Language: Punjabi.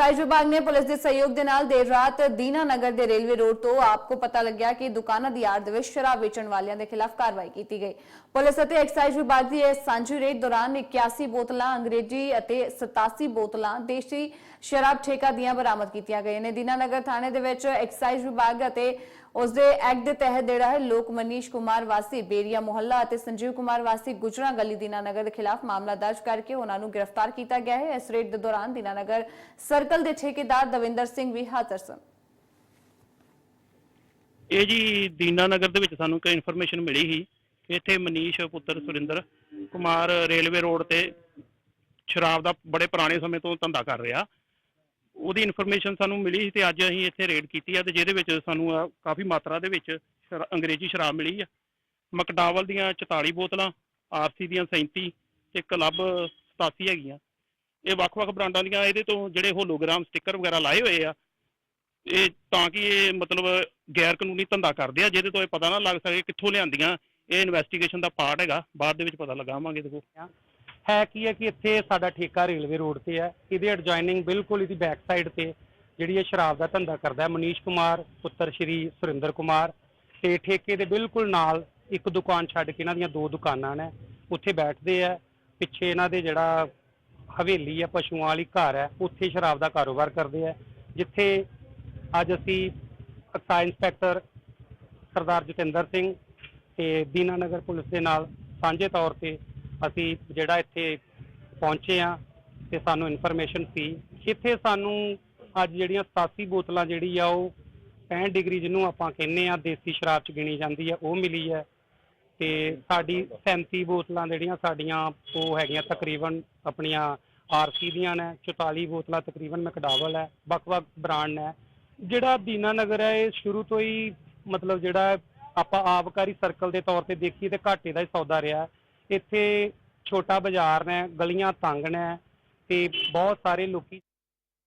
ਐਕਸਾਈਜ਼ ਵਿਭਾਗ ਨੇ ਪੁਲਿਸ ਦੇ ਸਹਿਯੋਗ ਦੇ ਨਾਲ ਦੇਰ ਰਾਤ ਦੀਨਾ ਨਗਰ ਦੇ ਰੇਲਵੇ ਰੋਡ ਤੋਂ ਆਪਕੋ ਪਤਾ ਲੱਗਿਆ ਕਿ ਦੁਕਾਨਾਂ ਦੀ ਆੜ ਦੇ ਵਿੱਚ ਸ਼ਰਾਬ ਵੇਚਣ ਵਾਲਿਆਂ ਦੇ ਖਿਲਾਫ ਕਾਰਵਾਈ ਕੀਤੀ ਗਈ। ਪੁਲਿਸ ਅਤੇ ਐਕਸਾਈਜ਼ ਵਿਭਾਗ ਦੀ ਇਸ ਸਾਂਝੀ ਰੇਡ ਦੌਰਾਨ 81 ਬੋਤਲਾਂ ਅੰਗਰੇਜ਼ੀ ਅਤੇ 87 ਬੋਤਲਾਂ ਦੇਸ਼ੀ ਸ਼ਰਾਬ ਠੇਕਾ ਦੀਆਂ ਬਰਾਮਦ ਕੀਤੀਆਂ ਗਈਆਂ ਨੇ। ਦੀਨਾ ਨਗਰ ਥਾਣੇ ਦੇ ਵਿੱਚ ਐਕਸਾਈਜ਼ ਵਿਭਾਗ ਅਤੇ ਉਸ ਦੇ ਐਕਟ ਦੇ ਤਹਿਤ ਜਿਹੜਾ ਹੈ ਲੋਕ ਮਨੀਸ਼ ਕੁਮਾਰ ਵਾਸੀ, ਬੇਰੀਆ ਮੁਹੱਲਾ ਅਤੇ ਸੰਜੀਵ ਕੁਮਾਰ ਵਾਸੀ ਗੁਜਰਾ ਗਲੀ ਦੀਨਾ ਨਗਰ ਦੇ ਖਿਲਾਫ ਮਾਮਲਾ ਦਰਜ ਕਰਕੇ ਉਹਨਾਂ ਨੂੰ ਗ੍ਰਿਫਤਾਰ ਕੀਤਾ ਗਿਆ ਹੈ। ਇਸ ਰੇਡ ਦੇ ਦੌਰਾਨ ਦੀਨਾ ਨਗਰ ਸਰਕਲ ਦੇ ਠੇਕੇਦਾਰ ਦਵਿੰਦਰ ਸਿੰਘ ਵੀ ਹਾਜ਼ਰ ਸਨ। ਇਹ ਜੀ ਦੀਨਾ ਨਗਰ ਦੇ ਵਿੱਚ ਸਾਨੂੰ ਕੋਈ ਇਨਫੋਰਮੇਸ਼ਨ ਮਿਲੀ ਸੀ ਕਿ ਇੱਥੇ ਮਨੀਸ਼ ਪੁੱਤਰ ਸੁਰਿੰਦਰ ਕੁਮਾਰ ਰੇਲਵੇ ਰੋਡ ਤੇ ਸ਼ਰਾਬ ਦਾ ਬੜੇ ਪੁਰਾਣੇ ਸਮੇਂ ਤੋਂ ਧੰਦਾ ਕਰ ਰਿਹਾ। ਉਹਦੀ ਇਨਫੋਰਮੇਸ਼ਨ ਸਾਨੂੰ ਮਿਲੀ ਸੀ ਤੇ ਅੱਜ ਅਸੀਂ ਇੱਥੇ ਰੇਡ ਕੀਤੀ ਆ ਤੇ ਜਿਹਦੇ ਵਿੱਚ ਸਾਨੂੰ ਆ ਕਾਫੀ ਮਾਤਰਾ ਦੇ ਵਿੱਚ ਸ਼ਰਾ- ਅੰਗਰੇਜ਼ੀ ਸ਼ਰਾਬ ਮਿਲੀ ਆ। ਮਕਡਾਵਲ ਦੀਆਂ 44 ਬੋਤਲਾਂ, ਆਰਸੀ ਦੀਆਂ 37 ਤੇ ਕਲੱਬ 87 ਹੈਗੀਆਂ। ਇਹ ਵੱਖ-ਵੱਖ ਬ੍ਰਾਂਡਾਂ ਦੀਆਂ ਇਹਦੇ ਤੋਂ ਜਿਹੜੇ ਹੋਲੋਗ੍ਰਾਮ ਸਟicker ਵਗੈਰਾ ਲਾਏ ਹੋਏ ਆ, ਇਹ ਤਾਂ ਕਿ ਇਹ ਮਤਲਬ ਗੈਰ ਕਾਨੂੰਨੀ ਧੰਦਾ ਕਰਦੇ ਆ, ਜਿਹਦੇ ਤੋਂ ਇਹ ਪਤਾ ਨਾ ਲੱਗ ਸਕੇ ਕਿੱਥੋਂ ਲਿਆਂਦੀਆਂ, ਇਹ ਇਨਵੈਸਟੀਗੇਸ਼ਨ ਦਾ ਪਾਰਟ ਹੈਗਾ, ਬਾਅਦ ਦੇ ਵਿੱਚ ਪਤਾ ਲਗਾਵਾਂਗੇ ਦੇਖੋ। ਹੈ ਕੀ ਹੈ ਕਿ ਇੱਥੇ ਸਾਡਾ ਠੇਕਾ ਰੇਲਵੇ ਰੋਡ ਤੇ ਹੈ, ਇਹਦੇ ਐਡਜੋਇਨਿੰਗ ਬਿਲਕੁਲ ਇਹਦੀ ਬੈਕ ਸਾਈਡ ਤੇ ਜਿਹੜੀ ਇਹ ਸ਼ਰਾਬ ਦਾ ਧੰਦਾ ਕਰਦਾ ਹੈ, ਮਨੀਸ਼ ਕੁਮਾਰ, ਪੁੱਤਰ ਸ਼੍ਰੀ ਸੁਰਿੰਦਰ ਕੁਮਾਰ, ਤੇ ਠੇਕੇ ਦੇ ਬਿਲਕੁਲ ਨਾਲ ਇੱਕ ਦੁਕਾਨ ਛੱਡ ਕੇ ਇਹਨਾਂ ਦੀਆਂ ਦੋ ਦੁਕਾਨਾਂ ਨੇ, ਉੱਥੇ ਬੈਠਦੇ ਆ, ਪਿੱਛੇ ਇਹਨਾਂ ਦੇ ਜਿਹੜਾ ਹਵੇਲੀ ਹੈ ਪਸ਼ੂਆਂ ਵਾਲੀ ਘਰ ਹੈ ਉੱਥੇ ਸ਼ਰਾਬ ਦਾ ਕਾਰੋਬਾਰ ਕਰਦੇ ਆ। ਜਿੱਥੇ ਅੱਜ ਅਸੀਂ ਅਕਸਾਈ ਇੰਸਪੈਕਟਰ ਸਰਦਾਰ ਜਤਿੰਦਰ ਸਿੰਘ ਤੇ ਦੀਨਾਨਗਰ ਪੁਲਿਸ ਦੇ ਨਾਲ ਸਾਂਝੇ ਤੌਰ ਤੇ ਅਸੀਂ ਜਿਹੜਾ ਇੱਥੇ ਪਹੁੰਚੇ ਆ ਤੇ ਸਾਨੂੰ ਇਨਫੋਰਮੇਸ਼ਨ ਸੀ। ਇੱਥੇ ਸਾਨੂੰ ਅੱਜ ਜਿਹੜੀਆਂ 87 ਬੋਤਲਾਂ ਜਿਹੜੀ ਆ, ਉਹ 65 ਡਿਗਰੀ ਜਿਹਨੂੰ ਆਪਾਂ ਕਹਿੰਦੇ ਆ, ਦੇਸੀ ਸ਼ਰਾਬ ਚ ਗਿਣੀ ਜਾਂਦੀ ਆ, ਉਹ ਮਿਲੀ ਹੈ ਤੇ ਸਾਡੀ 37 ਬੋਤਲਾਂ ਜਿਹੜੀਆਂ ਸਾਡੀਆਂ, ਉਹ ਹੈਗੀਆਂ ਤਕਰੀਬਨ ਆਪਣੀਆਂ ਆਰਸੀ ਦੀਆਂ ਨੇ 44 ਬੋਤਲਾਂ ਤਕਰੀਬਨ ਮੈਕਡਾਵਲ ਹੈ, ਵੱਖ-ਵੱਖ ਬ੍ਰਾਂਡ ਨੇ। ਜਿਹੜਾ ਦੀਨਾ ਨਗਰ ਹੈ, ਇਹ ਸ਼ੁਰੂ ਤੋਂ ਹੀ ਮਤਲਬ ਜਿਹੜਾ ਆਪਾਂ ਆਬਕਾਰੀ ਸਰਕਲ ਦੇ ਤੌਰ ਤੇ ਦੇਖੀਏ ਤੇ ਘਾਟੇ ਦਾ ਹੀ ਸੌਦਾ ਰਿਹਾ ਇੱਥੇ ਛੋਟਾ ਬਾਜ਼ਾਰ ਨੇ, ਗਲੀਆਂ ਤੰਗ ਨੇ ਤੇ ਬਹੁਤ ਸਾਰੇ ਲੋਕੀ